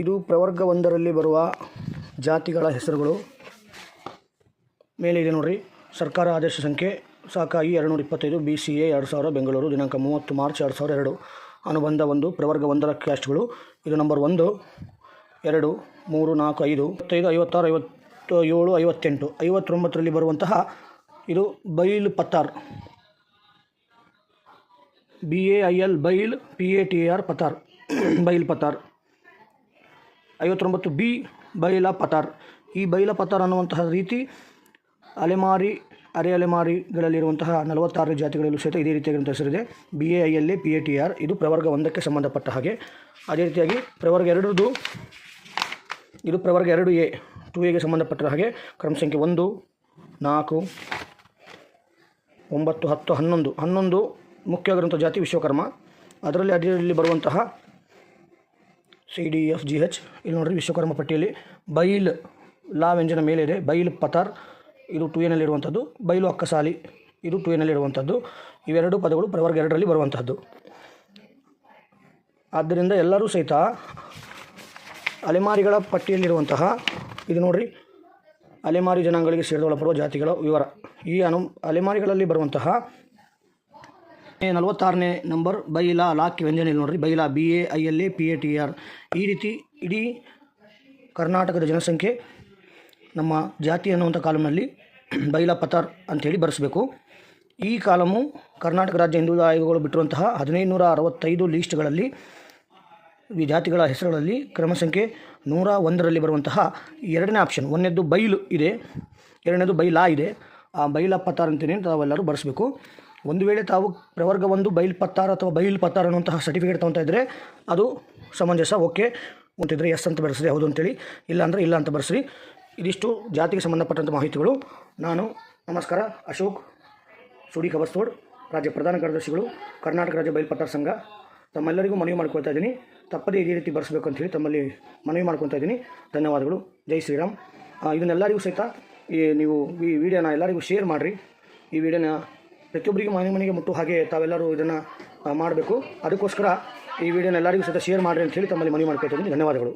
ಇದು ಪ್ರವರ್ಗ ಒಂದರಲ್ಲಿ ಬರುವ ಜಾತಿಗಳ ಹೆಸರುಗಳು. ಮೇಲೆ ಇದೆ ನೋಡ್ರಿ. ಸರ್ಕಾರ ಆದೇಶ ಸಂಖ್ಯೆ ಸಾಕಾಗಿ ಎರಡುನೂರ ಇಪ್ಪತ್ತೈದು ಬಿ ಸಿ ಎ ಎರಡು ಸಾವಿರ, ಬೆಂಗಳೂರು ದಿನಾಂಕ ಮೂವತ್ತು ಮಾರ್ಚ್ ಎರಡು ಸಾವಿರ ಎರಡು. ಅನುಬಂಧ ಒಂದು ಪ್ರವರ್ಗ ಒಂದರ ಕ್ಯಾಸ್ಟ್ಗಳು. ಇದು ನಂಬರ್ ಒಂದು, ಎರಡು, ಮೂರು, ನಾಲ್ಕು, ಐದು ಐವತ್ತೈದು ಐವತ್ತಾರು ಐವತ್ತು ಏಳು ಐವತ್ತೆಂಟು. ಐವತ್ತೊಂಬತ್ತರಲ್ಲಿ ಬರುವಂತಹ ಇದು Bail Patar. B A I L Bail P A T R Patar. Bail Patar. ಐವತ್ತೊಂಬತ್ತು ಬಿ ಬೈಲ ಪತಾರ್. ಈ ಬೈಲ ಪತಾರ್ ಅನ್ನುವಂತಹ ರೀತಿ ಅಲೆಮಾರಿ, ಅರೆ ಅಲೆಮಾರಿಗಳಲ್ಲಿರುವಂತಹ ನಲವತ್ತಾರು ಜಾತಿಗಳಲ್ಲೂ ಸಹಿತ ಇದೇ ರೀತಿಯಾಗಿರುವಂಥ ಹೆಸರಿದೆ. B A I L A P A T R ಇದು ಪ್ರವರ್ಗ ಒಂದಕ್ಕೆ ಸಂಬಂಧಪಟ್ಟ ಹಾಗೆ. ಅದೇ ರೀತಿಯಾಗಿ ಪ್ರವರ್ಗ ಎರಡರದು ಇದು ಪ್ರವರ್ಗ ಎರಡು ಎ, ಟು ಎಗೆ ಸಂಬಂಧಪಟ್ಟ ಹಾಗೆ. ಕ್ರಮ ಸಂಖ್ಯೆ ಒಂದು, ನಾಲ್ಕು, ಒಂಬತ್ತು, ಹತ್ತು, ಹನ್ನೊಂದು. ಹನ್ನೊಂದು ಮುಖ್ಯವಾಗಿರುವಂಥ ಜಾತಿ ವಿಶ್ವಕರ್ಮ. ಅದರಲ್ಲಿ ಅಡಿಯಲ್ಲಿ ಬರುವಂತಹ C D F G H ಇಲ್ಲಿ ನೋಡ್ರಿ ವಿಶ್ವಕರ್ಮ ಪಟ್ಟಿಯಲ್ಲಿ ಬೈಲ್ ಲಾ ವ್ಯಂಜನ ಮೇಲೆ ಇದೆ. ಬೈಲ್ ಪತಾರ್ ಇದು ಟು ಎನಲ್ಲಿರುವಂಥದ್ದು ಬೈಲು ಅಕ್ಕಸಾಲಿ, ಇದು ಟು ಎನಲ್ಲಿರುವಂಥದ್ದು ಇವೆರಡು ಪದಗಳು ಪ್ರವರ್ಗ ಎರಡರಲ್ಲಿ ಬರುವಂಥದ್ದು ಆದ್ದರಿಂದ ಎಲ್ಲರೂ ಸಹಿತ ಅಲೆಮಾರಿಗಳ ಪಟ್ಟಿಯಲ್ಲಿರುವಂತಹ, ಇದು ನೋಡ್ರಿ, ಅಲೆಮಾರಿ ಜನಾಂಗಗಳಿಗೆ ಸೇರಿದೊಳಪಡುವ ಜಾತಿಗಳ ವಿವರ. ಈ ಅನು, ಅಲೆಮಾರಿಗಳಲ್ಲಿ ಬರುವಂತಹ ನಲವತ್ತಾರನೇ ನಂಬರ್, ಬೈಲಾ ಲಾಕ್ ವ್ಯಂಜನ ನೋಡ್ರಿ. Baila B A I L A, P A T R. ಈ ರೀತಿ ಇಡೀ ಕರ್ನಾಟಕದ ಜನಸಂಖ್ಯೆ ನಮ್ಮ ಜಾತಿ ಅನ್ನುವಂಥ ಕಾಲಮ್ನಲ್ಲಿ ಬೈಲಾ ಪತಾರ್ ಅಂಥೇಳಿ ಬರೆಸಬೇಕು. ಈ ಕಾಲಮು ಕರ್ನಾಟಕ ರಾಜ್ಯ ಹಿಂದೂ ಆಯೋಗಗಳು ಬಿಟ್ಟಿರುವಂತಹ ಹದಿನೈದು ನೂರ ಅರವತ್ತೈದು ಲೀಸ್ಟ್ಗಳಲ್ಲಿ ಜಾತಿಗಳ ಹೆಸರುಗಳಲ್ಲಿ ಕ್ರಮ ಸಂಖ್ಯೆ ನೂರ ಒಂದರಲ್ಲಿ ಬರುವಂತಹ ಎರಡನೇ ಆಪ್ಷನ್. ಒಂದನೇದು ಬೈಲು ಇದೆ, ಎರಡನೇದು ಬೈಲಾ ಇದೆ. ಆ ಬೈಲಾ ಪತಾರ್ ಅಂತೇನೆ ತಾವೆಲ್ಲರೂ ಬರೆಸಬೇಕು. ಒಂದು ವೇಳೆ ತಾವು ಪ್ರವರ್ಗ ಒಂದು, ಬೈಲ್ ಪತ್ತಾರ ಅಥವಾ ಬೈಲ್ ಪತ್ತಾರ ಅನ್ನುವಂತಹ ಸರ್ಟಿಫಿಕೇಟ್ ತೊಗೊತಾ ಇದ್ದರೆ ಅದು ಸಮಂಜಸ, ಓಕೆ. ಅಂತಿದ್ರೆ ಎಸ್ ಅಂತ ಬರೆಸ್ರಿ, ಹೌದು ಅಂತೇಳಿ. ಇಲ್ಲ ಅಂದರೆ ಇಲ್ಲ ಅಂತ ಬರೆಸ್ರಿ. ಇದಿಷ್ಟು ಜಾತಿಗೆ ಸಂಬಂಧಪಟ್ಟಂಥ ಮಾಹಿತಿಗಳು. ನಾನು ನಮಸ್ಕಾರ, ಅಶೋಕ್ ಸುಡಿ ಕಬಸ್ತೋಡ್, ರಾಜ್ಯ ಪ್ರಧಾನ ಕಾರ್ಯದರ್ಶಿಗಳು, ಕರ್ನಾಟಕ ರಾಜ್ಯ ಬೈಲ್ ಪತ್ತಾರ ಸಂಘ. ತಮ್ಮೆಲ್ಲರಿಗೂ ಮನವಿ ಮಾಡ್ಕೊಳ್ತಾ ಇದ್ದೀನಿ. ತಪ್ಪದೇ ಇದೇ ರೀತಿ ಬರೆಸಬೇಕು ಅಂತ ಹೇಳಿ ತಮ್ಮಲ್ಲಿ ಮನವಿ ಮಾಡ್ಕೊತಾ ಇದ್ದೀನಿ. ಧನ್ಯವಾದಗಳು. ಜೈ ಶ್ರೀರಾಮ್. ಇದನ್ನೆಲ್ಲರಿಗೂ ಸಹಿತ ಈ ನೀವು ಈ ವಿಡಿಯೋನ ಎಲ್ಲರಿಗೂ ಶೇರ್ ಮಾಡಿರಿ. ಈ ವಿಡಿಯೋನ ಪ್ರತಿಯೊಬ್ಬರಿಗೂ ಮನೆ ಮನೆಗೆ ಮುಟ್ಟು ಹಾಗೆ ತಾವೆಲ್ಲರೂ ಇದನ್ನು ಮಾಡಬೇಕು. ಅದಕ್ಕೋಸ್ಕರ ಈ ವಿಡಿಯೋನ ಎಲ್ಲರಿಗೂ ಸಹಿತ ಶೇರ್ ಮಾಡಿರಿ ಅಂತ ಹೇಳಿ ತಮ್ಮಲ್ಲಿ ಮನವಿ ಮಾಡ್ಕೊಳ್ತೀನಿ ಧನ್ಯವಾದಗಳು.